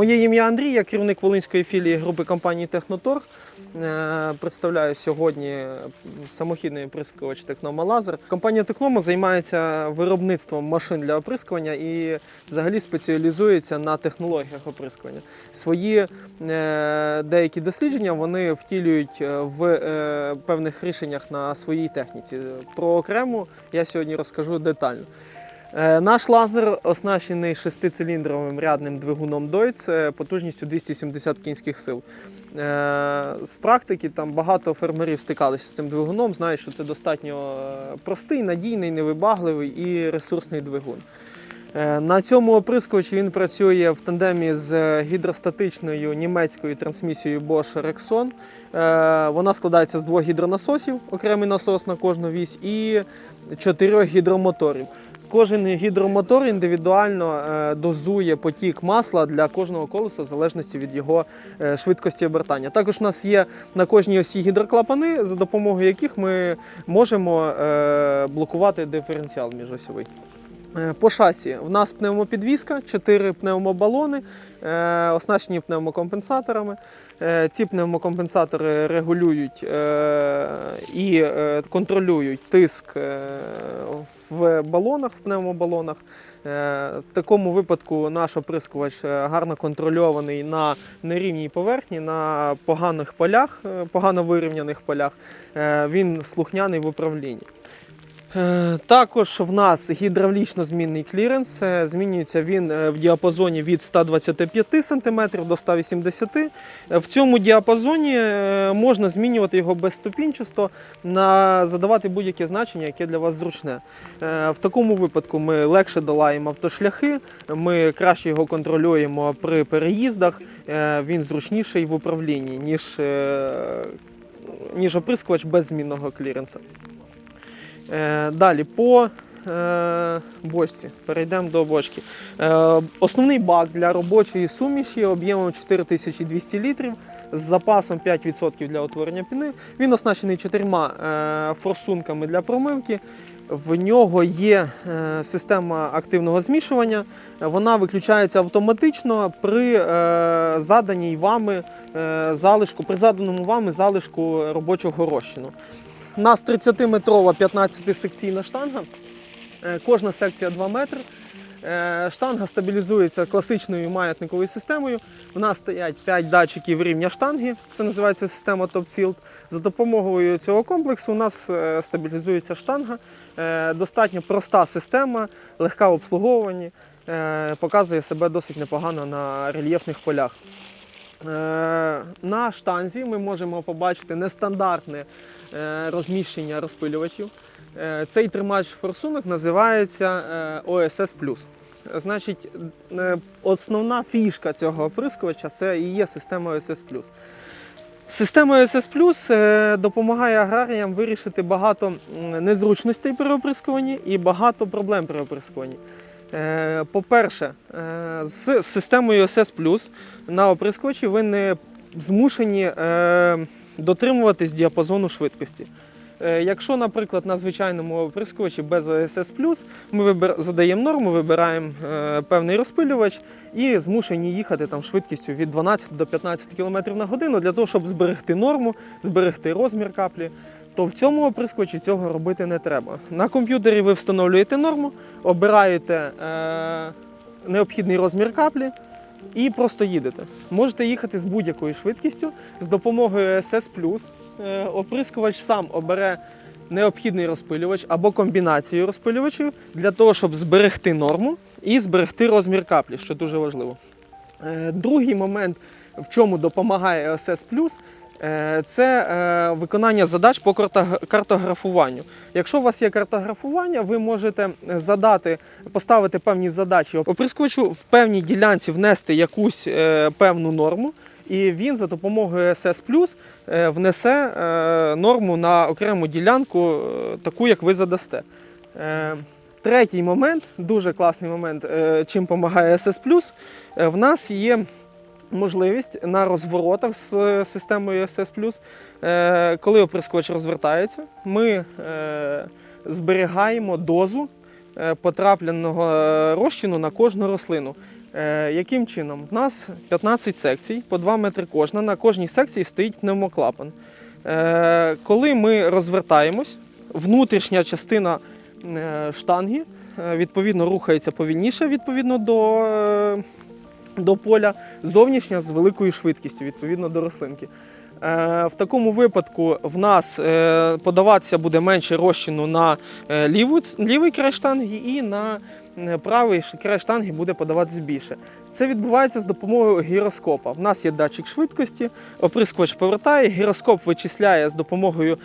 Моє ім'я Андрій, я керівник Волинської філії групи компанії Технотор. Е, Представляю сьогодні самохідний оприскувач Технома Лазер. Компанія Технома займається виробництвом машин для оприскування і взагалі спеціалізується на технологіях оприскування. Свої е, деякі дослідження вони втілюють е, в певних рішеннях на своїй техніці. Про окрему я сьогодні розкажу детально. Е, Наш лазер оснащений шестициліндровим рядним двигуном Deutz е, потужністю 270 кінських сил. Е, З практики там багато фермерів стикалися з цим двигуном, знають, що це достатньо простий, надійний, невибагливий і ресурсний двигун. Е, На цьому оприскувачі він працює в тандемі з гідростатичною німецькою трансмісією Bosch Rexon. Е, Вона складається з двох гідронасосів, окремий насос на кожну вісь, і чотирьох гідромоторів. Кожен гідромотор індивідуально е, дозує потік масла для кожного колеса в залежності від його е, швидкості обертання. Також у нас є на кожній осі гідроклапани, за допомогою яких ми можемо е, блокувати диференціал міжосьовий. Е, По шасі в нас пневмопідвізка, 4 пневмобалони, е, оснащені пневмокомпенсаторами. Е, Ці пневмокомпенсатори регулюють і контролюють тиск в балонах, в пневмобалонах. В такому випадку наш оприскувач гарно контрольований на нерівній поверхні, на поганих полях, погано вирівняних полях. Він слухняний в управлінні. Е, Також в нас гідравлічно змінний кліренс. Е, Змінюється він е, в діапазоні від 125 см до 180 Е, В цьому діапазоні можна змінювати його безступінчасто, задавати будь-яке значення, яке для вас зручне. В такому випадку ми легше долаємо автошляхи, ми краще його контролюємо при переїздах. Він зручніший в управлінні, ніж, ніж оприскувач без змінного кліренса. Е, Далі по е, бочці. Перейдемо до бочки. Е, Основний бак для робочої суміші об'ємом 4200 літрів з запасом 5% для утворення піни. Він оснащений чотирма форсунками для промивки. В нього є система активного змішування. Вона виключається автоматично при заданій вами залишку, при заданому вами залишку робочого розчину. У нас 30-метрова 15-секційна штанга. Е, Кожна секція 2 метри. Е, Штанга стабілізується класичною маятниковою системою. У нас стоять 5 датчиків рівня штанги. Це називається система Top Field. За допомогою цього комплексу у нас е, стабілізується штанга. Достатньо проста система, легка в обслуговуванні, показує себе досить непогано на рельєфних полях. Е, На штанзі ми можемо побачити нестандартне е, розміщення розпилювачів. Е, Цей тримач форсунок називається OSS. Значить, основна фішка цього оприскувача це і є система OSS. Система OSS е, допомагає аграріям вирішити багато незручностей при оприскуванні і багато проблем при оприскуванні. Е, По-перше, е, з системою OSS на оприскувачі ви не змушені е, дотримуватись діапазону швидкості. Якщо, наприклад, на звичайному оприскувачі без OSS, ми задаємо норму, вибираємо певний розпилювач і змушені їхати там швидкістю від 12 до 15 км на годину для того, щоб зберегти норму, зберегти розмір каплі. То в цьому оприскувачі цього робити не треба. На комп'ютері ви встановлюєте норму, обираєте е, необхідний розмір каплі і просто їдете. Можете їхати з будь-якою швидкістю з допомогою SS+. Е, оприскувач сам обере необхідний розпилювач або комбінацію розпилювачів для того, щоб зберегти норму і зберегти розмір каплі, що дуже важливо. Е, Другий момент, в чому допомагає OSS+, е, це е, виконання задач по картографуванню. Якщо у вас є картографування, ви можете задати, поставити певні задачі оприскувачу в певній ділянці внести якусь е, певну норму, і він за допомогою SS е, внесе е, норму на окрему ділянку, е, таку, як ви задасте. Е, Третій момент, дуже класний момент, е, чим допомагає SS е, в нас є можливість на розворотах з е, системою SS е, коли оприскувач розвертається, ми е, зберігаємо дозу потрапленого розчину на кожну рослину. Яким чином? В нас 15 секцій, по 2 метри кожна. На кожній секції стоїть пневмоклапан. Коли ми розвертаємось, внутрішня частина штанги відповідно рухається повільніше відповідно до, до поля, зовнішня з великою швидкістю відповідно до рослинки. Е, В такому випадку в нас е, подаватися буде менше розчину на е, ліву, лівий край штанги і на правий край штанги буде подаватися більше. Це відбувається з допомогою гіроскопа. В нас є датчик швидкості, оприскувач повертає, гіроскоп вичисляє з допомогою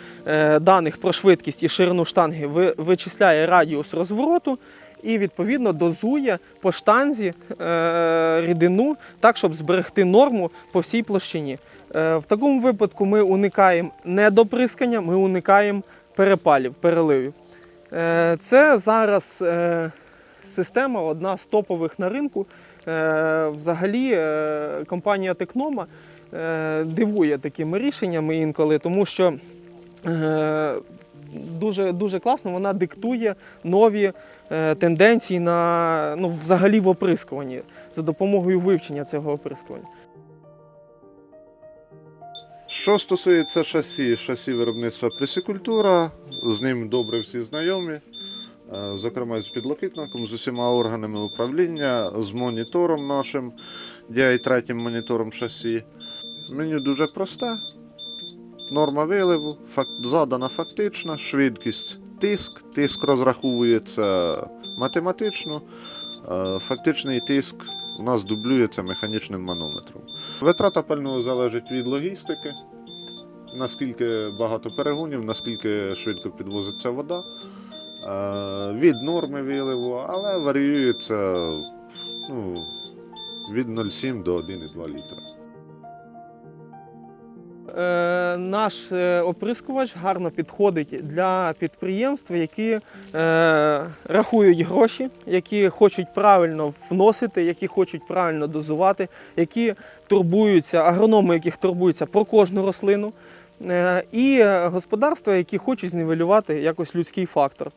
даних про швидкість і ширину штанги, вичисляє радіус розвороту і відповідно дозує по штанзі е, рідину так, щоб зберегти норму по всій площині. Е, В такому випадку ми уникаємо недоприскання, ми уникаємо перепалів, переливів. Е, Це зараз система одна з топових на ринку. Взагалі, компанія Текнома е, дивує такими рішеннями інколи, тому що дуже, дуже класно вона диктує нові е, тенденції на ну, взагалі в оприскуванні за допомогою вивчення цього оприскування. Що стосується шасі, шасі виробництва пресікультура, з ним добре всі знайомі, е, зокрема з підлокітником, з усіма органами управління, з монітором нашим, DI3 монітором шасі. Меню дуже просте. Норма виливу, задана фактична, швидкість, тиск. Тиск розраховується математично. Фактичний тиск у нас дублюється механічним манометром. Витрата пального залежить від логістики, наскільки багато перегонів, наскільки швидко підвозиться вода, від норми виливу, але варіюється ну, від 0,7 до 1,2 літра. Е, наш е, оприскувач гарно підходить для підприємств, які е, рахують гроші, які хочуть правильно вносити, які хочуть правильно дозувати, які турбуються, агрономи, яких турбуються про кожну рослину, і господарства, які хочуть знівелювати якось людський фактор.